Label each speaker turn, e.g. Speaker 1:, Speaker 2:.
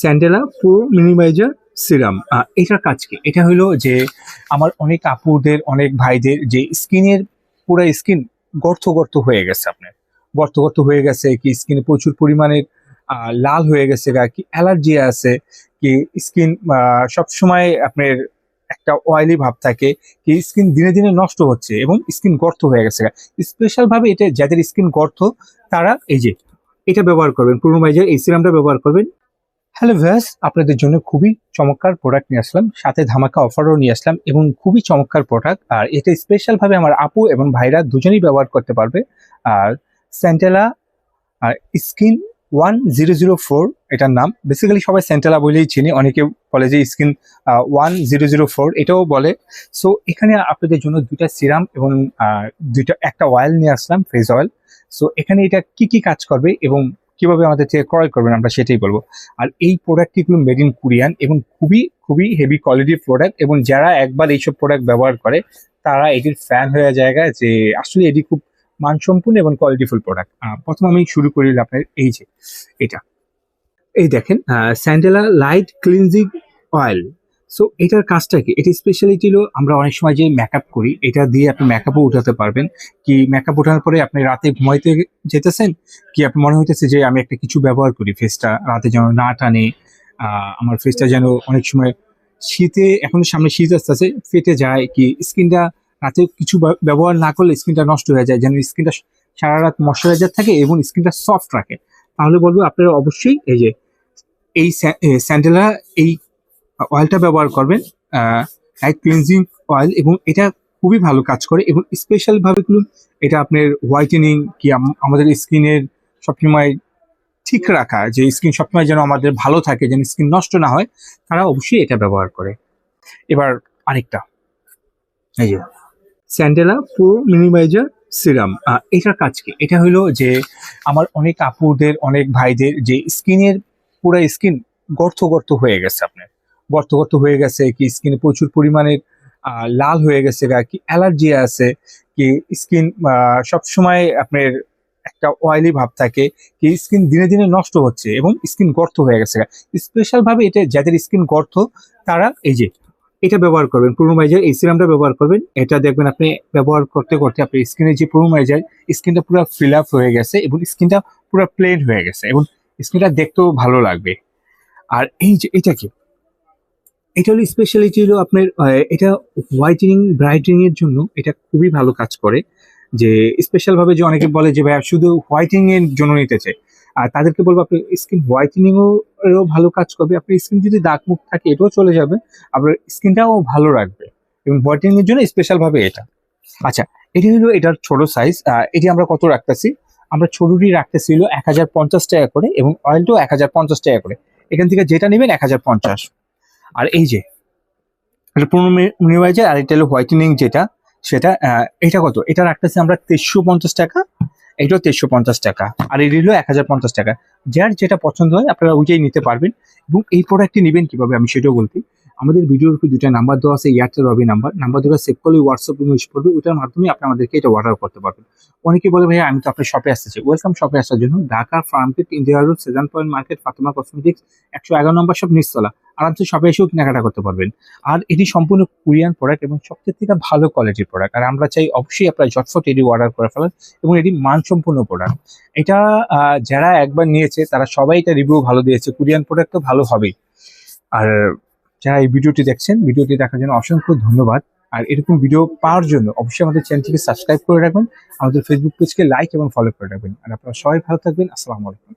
Speaker 1: স্যান্ডেলা, pro minimiser serum. এটার কাজ কি? এটা হলো যে আমার অনেক আপুদের, অনেক ভাইদের যে স্কিনের পুরো স্কিন গর্ত গর্ত হয়ে গেছে আপনার। গর্ত গর্ত হয়ে গেছে কি স্কিনে প্রচুর পরিমাণে লাল হয়ে গেছে গা, কি অ্যালার্জি আছে, কি স্কিন সবসময় আপনার একটা অয়েলি ভাব থাকে, কি স্কিন দিনে দিনে নষ্ট হচ্ছে এবং স্কিন গর্ত হয়ে গেছে স্পেশাল ভাবে এটা, যাদের স্কিন গর্ত, তারা এই যে এটা ব্যবহার করবেন। প্রোমাইজার এই সিরামটা ব্যবহার করবেন। হ্যালো ভ্যাস আপনাদের জন্য খুবই চমৎকার প্রোডাক্ট নিয়ে আসলাম, সাথে ধামাকা অফারও নিয়ে আসলাম এবং খুবই চমৎকার প্রোডাক্ট আর এটা স্পেশালভাবে আমার আপু এবং ভাইরা দুজনেই ব্যবহার করতে পারবে। আর স্যান্টেলা skin one zero zero four এটার নাম। বেসিক্যালি সবাই স্যান্টেলা বলেই চিনি, অনেকে বলে যে skin one zero zero four এটাও বলে। সো এখানে আপনাদের জন্য দুইটা সিরাম এবং দুইটা, একটা অয়েল নিয়ে আসলাম ফেস অয়েল সো এখানে এটা কি কি কাজ করবে এবং কীভাবে আমাদের থেকে ক্রয় করবেন আমরা সেটাই বলব। আর এই প্রোডাক্টটিগুলো মেড ইন কোরিয়ান এবং খুবই খুবই হেভি কোয়ালিটির প্রোডাক্ট এবং যারা একবার এইসব প্রোডাক্ট ব্যবহার করে, তারা এটির ফ্যান হয়ে জায়গা যে আসলে এটি খুব মানসম্পন্ন এবং কোয়ালিটিফুল প্রোডাক্ট প্রথম আমি শুরু করি আপনার এই যে, এটা। এই দেখেন স্যান্ডেলা লাইট ক্লিনজিং অয়েল সো এটার কাজটা কি? এটা স্পেশালিটি হলো আমরা অনেক সময় যে মেকআপ করি, এটা দিয়ে আপনি মেকআপও উঠাতে পারবেন। কি মেকআপ ওঠানোর পরে আপনি রাতে ঘুমাইতে যেতেছেন? কি আপনি মনে হইতেছে যে আমি একটা কিছু ব্যবহার করি ফেসটা রাতে যেন না টানে আমার ফেসটা যেন অনেক সময় শীতে, এখন সামনে শীত আসতেছে, ফেটে যায়, কি স্কিনটা রাতে কিছু ব্যবহার না করলে স্কিনটা নষ্ট হয়ে যায়, যেন স্কিনটা সারা রাত ময়শ্চারাইজার থাকে এবং স্কিনটা সফট রাখে। তাহলে বলব আপনারা অবশ্যই এই যে, এই স্যান্ডেলা এই অয়েলটা ব্যবহার করবেন লাইট ক্লিনজিং অয়েল এবং এটা খুবই ভালো কাজ করে এবং স্পেশাল ভাবে কিন্তু এটা আপনার হোয়াইটেনিং কি আম- আমাদের স্কিনের সবসময় ঠিক রাখা, যে স্কিন সবসময় যেন আমাদের ভালো থাকে, যেন স্কিন নষ্ট না হয়, তারা অবশ্যই এটা ব্যবহার করে। এবার আরেকটা, এই যে স্যান্ডেলা প্রো মিনিমাইজার সিরাম এটার কাজ কি? এটা হলো যে আমার অনেক আপুদের, অনেক ভাইদের যে স্কিনের পুরো স্কিন গর্ত গর্ত হয়ে গেছে আপনার। গর্ত গর্ত হয়ে গেছে, কি স্কিনে প্রচুর পরিমাণে লাল হয়ে গেছে কি অ্যালার্জি আছে, কি স্কিন সব সময় আপনার একটা অয়েলি ভাব থাকে, কি স্কিন দিনে দিনে নষ্ট হচ্ছে এবং স্কিন গর্ত হয়ে গেছে স্পেশাল ভাবে এটা, যাদের স্কিন গর্ত, তারা এই যে, এটা ব্যবহার করবেন প্রোমাইজার এই সিরামটা ব্যবহার করবেন, এটা দেখবেন আপনি ব্যবহার করতে করতে আপনার স্কিনের যে প্রোমাইজার স্কিনটা পুরো ফিল আপ হয়ে গেছে এবং স্কিনটা পুরো প্লেন হয়ে গেছে এবং স্কিনটা দেখতেও ভালো লাগবে। আর এই যে, এটা কি? এটা হলো স্পেশালিটি হলো আপনার এটা হোয়াইটেনিং ব্রাইটেনিং এর জন্য এটা খুবই ভালো কাজ করে। যে স্পেশাল ভাবে যে অনেকে বলে যে, ভাইয়া, শুধু হোয়াইটেনিং এর জন্য নিতে চাই। আর তাদেরকে বলব আপনি স্কিন হোয়াইটেনিং এরও ভালো কাজ করবে। আপনার স্কিন যদি দাগ মুখ থাকে, এটাও চলে যাবে। আপনার স্কিনটাও ভালো রাখবে। এবং হোয়াইটেনিং এর জন্য স্পেশাল ভাবে এটা। আচ্ছা এটি হলো এটার ছোট সাইজ এটি আমরা কত রাখতেছি? আমরা ছোটটি রাখতেছি হলো এক হাজার পঞ্চাশ টাকা করে এবং অয়েলটাও এক হাজার পঞ্চাশ টাকা করে। এখান থেকে যেটা নেবেন এক হাজার পঞ্চাশ। আর এই যে, এটা আর এটা হলো হোয়াইটেনিং যেটা, সেটা এটা কত? এটা রাখতেছি আমরা তেইশশো পঞ্চাশ টাকা, এটাও তেইশশো পঞ্চাশ টাকা, আর এই হলো এক হাজার পঞ্চাশ টাকা। যার যেটা পছন্দ হয়, আপনারা ওইটাই নিতে পারবেন। এবং এই প্রোডাক্টটি নেবেন কীভাবে, আমি সেটাও বলছি। আমাদের ভিডিওর উপর দুটা নাম্বার দেওয়া আছে এয়ারটেল রবি নাম্বার নাম্বার দুটো সেভ করলে হোয়াটসঅ্যাপ ইউজ করবে ওটার মাধ্যমে আপনি আমাদেরকে এটা অর্ডার করতে পারবেন। অনেকে বলে, ভাইয়া, আমি তো আপনার শপে আসতেছি। ওয়েলকাম শপে আসার জন্য Dhaka Farmgate India road Sezan point market Fatema cosmetics একশো এগারো নম্বর সব নিচতলা আরামসে শপে এসেও কেনাকাটা করতে পারবেন। আর এটি সম্পূর্ণ কোরিয়ান প্রোডাক্ট এবং সবচেয়ে থেকে ভালো কোয়ালিটির প্রোডাক্ট আর আমরা চাই অবশ্যই আপনারা ঝটফট এটি অর্ডার করে ফেলেন এবং এটি মানসম্পন্ন প্রোডাক্ট এটা যারা একবার নিয়েছে, তারা সবাই এটা রিভিউ ভালো দিয়েছে। কোরিয়ান প্রোডাক্ট তো ভালো হবেই। আর যারা এই ভিডিওটি দেখছেন, ভিডিওটি দেখার জন্য অসংখ্য ধন্যবাদ। আর এরকম ভিডিও পাওয়ার জন্য অবশ্যই আমাদের চ্যানেলটিকে সাবস্ক্রাইব করে রাখবেন। আমাদের ফেসবুক পেজকে লাইক এবং ফলো করে রাখবেন। আর আপনারা সবাই ভালো থাকবেন। আসসালামু আলাইকুম।